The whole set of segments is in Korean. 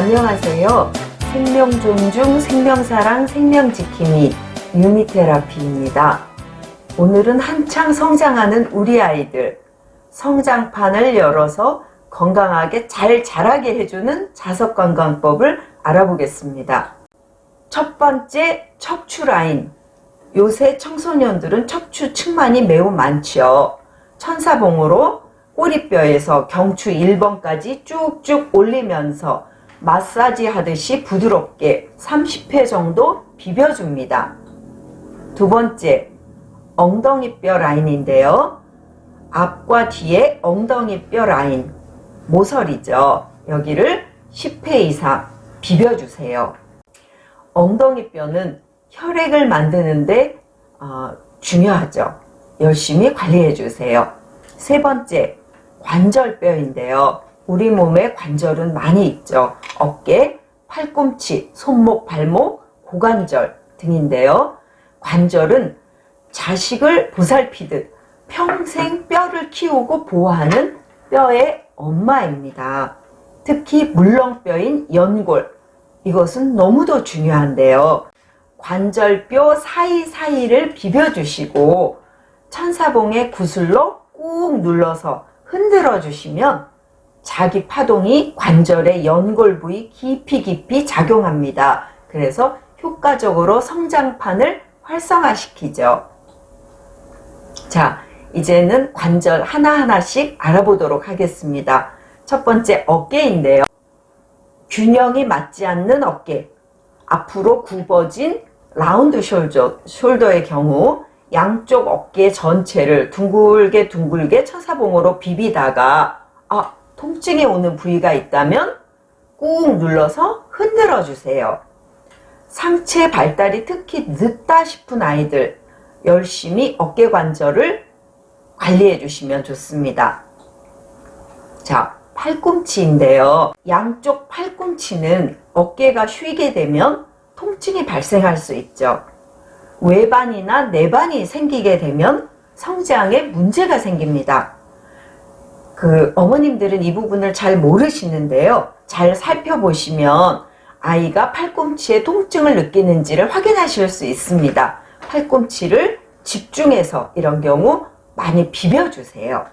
안녕하세요. 생명 존중, 생명 사랑, 생명 지킴이 유미테라피입니다. 오늘은 한창 성장하는 우리 아이들 성장판을 열어서 건강하게 잘 자라게 해주는 자석 건강법을 알아보겠습니다. 첫 번째 척추 라인. 요새 청소년들은 척추 측만이 매우 많죠. 천사봉으로 꼬리뼈에서 경추 1번까지 쭉쭉 올리면서 마사지 하듯이 부드럽게 30회 정도 비벼줍니다. 두 번째, 엉덩이뼈 라인인데요. 앞과 뒤에 엉덩이뼈 라인, 모서리죠. 여기를 10회 이상 비벼주세요. 엉덩이뼈는 혈액을 만드는데 어, 중요하죠. 열심히 관리해 주세요. 세 번째, 관절뼈인데요. 우리 몸에 관절은 많이 있죠. 어깨, 팔꿈치, 손목, 발목, 고관절 등인데요. 관절은 자식을 보살피듯 평생 뼈를 키우고 보호하는 뼈의 엄마입니다. 특히 물렁뼈인 연골. 이것은 너무도 중요한데요. 관절뼈 사이사이를 비벼주시고 천사봉의 구슬로 꾹 눌러서 흔들어 주시면 자기 파동이 관절의 연골 부위 깊이 깊이 작용합니다. 그래서 효과적으로 성장판을 활성화시키죠. 자, 이제는 관절 하나하나씩 알아보도록 하겠습니다. 첫 번째 어깨인데요. 균형이 맞지 않는 어깨. 앞으로 굽어진 라운드 숄더, 숄더의 경우 양쪽 어깨 전체를 둥글게 둥글게 천사봉으로 비비다가 아, 통증이 오는 부위가 있다면 꾹 눌러서 흔들어 주세요. 상체 발달이 특히 늦다 싶은 아이들 열심히 어깨 관절을 관리해 주시면 좋습니다. 자, 팔꿈치인데요. 양쪽 팔꿈치는 어깨가 휘게 되면 통증이 발생할 수 있죠. 외반이나 내반이 생기게 되면 성장에 문제가 생깁니다. 그 어머님들은 이 부분을 잘 모르시는데요. 잘 살펴보시면 아이가 팔꿈치에 통증을 느끼는지를 확인하실 수 있습니다. 팔꿈치를 집중해서 이런 경우 많이 비벼주세요.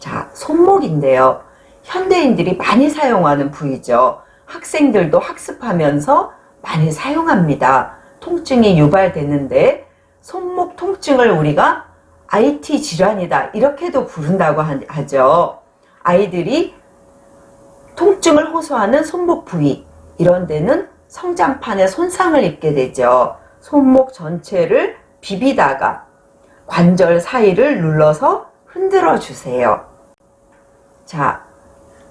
자, 손목인데요. 현대인들이 많이 사용하는 부위죠. 학생들도 학습하면서 많이 사용합니다. 통증이 유발되는데 손목 통증을 우리가 IT 질환이다 이렇게도 부른다고 하죠. 아이들이 통증을 호소하는 손목 부위 이런 데는 성장판에 손상을 입게 되죠. 손목 전체를 비비다가 관절 사이를 눌러서 흔들어 주세요. 자,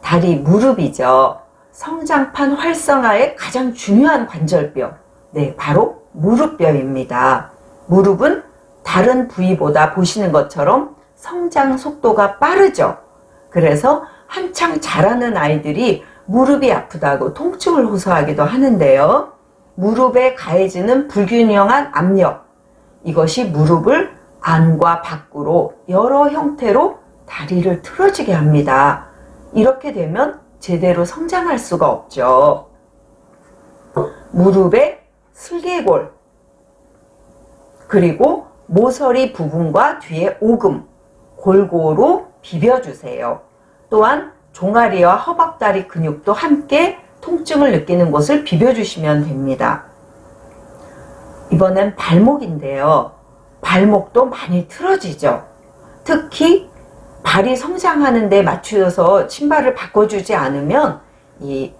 다리 무릎이죠. 성장판 활성화의 가장 중요한 관절뼈. 네, 바로 무릎뼈입니다. 무릎은 다른 부위보다 보시는 것처럼 성장 속도가 빠르죠. 그래서 한창 자라는 아이들이 무릎이 아프다고 통증을 호소하기도 하는데요. 무릎에 가해지는 불균형한 압력. 이것이 무릎을 안과 밖으로 여러 형태로 다리를 틀어지게 합니다. 이렇게 되면 제대로 성장할 수가 없죠. 무릎에 슬개골, 그리고 모서리 부분과 뒤에 오금, 골고루 비벼주세요. 또한 종아리와 허벅다리 근육도 함께 통증을 느끼는 곳을 비벼주시면 됩니다. 이번엔 발목인데요. 발목도 많이 틀어지죠. 특히 발이 성장하는 데 맞추어서 신발을 바꿔주지 않으면 이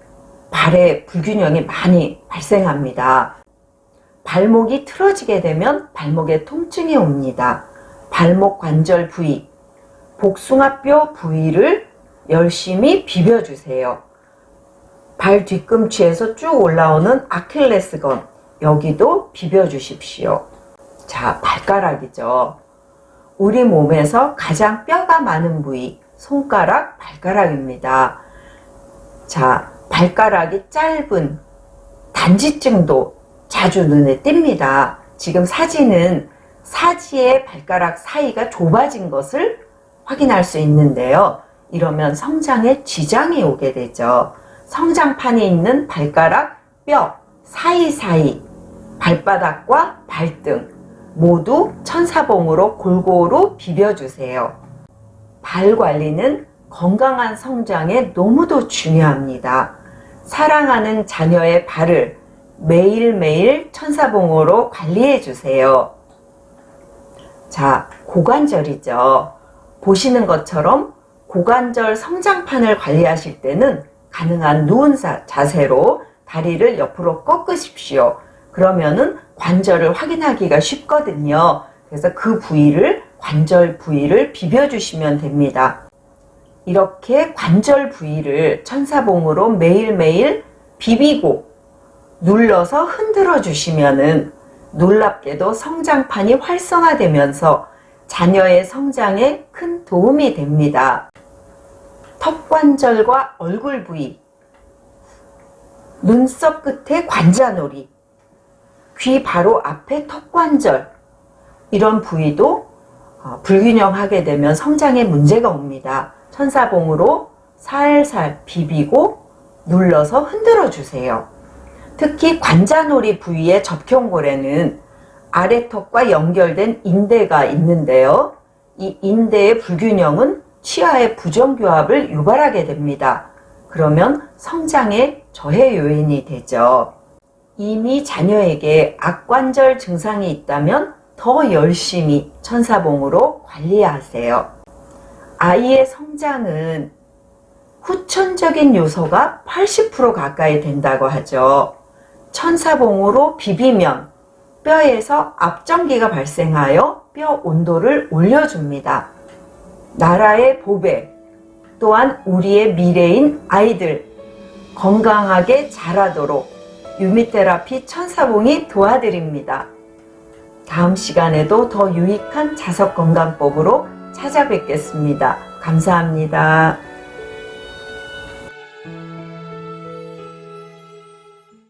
발의 불균형이 많이 발생합니다. 발목이 틀어지게 되면 발목에 통증이 옵니다. 발목 관절 부위, 복숭아뼈 부위를 열심히 비벼주세요. 발 뒤꿈치에서 쭉 올라오는 아킬레스건, 여기도 비벼주십시오. 자, 발가락이죠. 우리 몸에서 가장 뼈가 많은 부위, 손가락, 발가락입니다. 자, 발가락이 짧은 단지증도 자주 눈에 띕니다. 지금 사진은 사지의 발가락 사이가 좁아진 것을 확인할 수 있는데요. 이러면 성장에 지장이 오게 되죠. 성장판이 있는 발가락, 뼈 사이사이, 발바닥과 발등 모두 천사봉으로 골고루 비벼주세요. 발 관리는 건강한 성장에 너무도 중요합니다. 사랑하는 자녀의 발을 매일매일 천사봉으로 관리해 주세요. 자, 고관절이죠. 보시는 것처럼 고관절 성장판을 관리하실 때는 가능한 누운 자- 자세로 다리를 옆으로 꺾으십시오. 그러면은 관절을 확인하기가 쉽거든요. 그래서 그 부위를 관절 부위를 비벼주시면 됩니다. 이렇게 관절 부위를 천사봉으로 매일매일 비비고 눌러서 흔들어 주시면은 놀랍게도 성장판이 활성화되면서 자녀의 성장에 큰 도움이 됩니다. 턱관절과 얼굴 부위, 눈썹 끝에 관자놀이, 귀 바로 앞에 턱관절, 이런 부위도 어, 불균형하게 되면 성장에 문제가 옵니다. 천사봉으로 살살 비비고 눌러서 흔들어 주세요. 특히 관자놀이 부위의 접경골에는 아래턱과 연결된 인대가 있는데요. 이 인대의 불균형은 치아의 부정교합을 유발하게 됩니다. 그러면 성장에 저해 요인이 되죠. 이미 자녀에게 악관절 증상이 있다면 더 열심히 천사봉으로 관리하세요. 아이의 성장은 후천적인 요소가 80% 가까이 된다고 하죠. 천사봉으로 비비면 뼈에서 압전기가 발생하여 뼈 온도를 올려줍니다. 나라의 보배, 또한 우리의 미래인 아이들 건강하게 자라도록 유미테라피 천사봉이 도와드립니다. 다음 시간에도 더 유익한 자석 건강법으로 찾아뵙겠습니다. 감사합니다.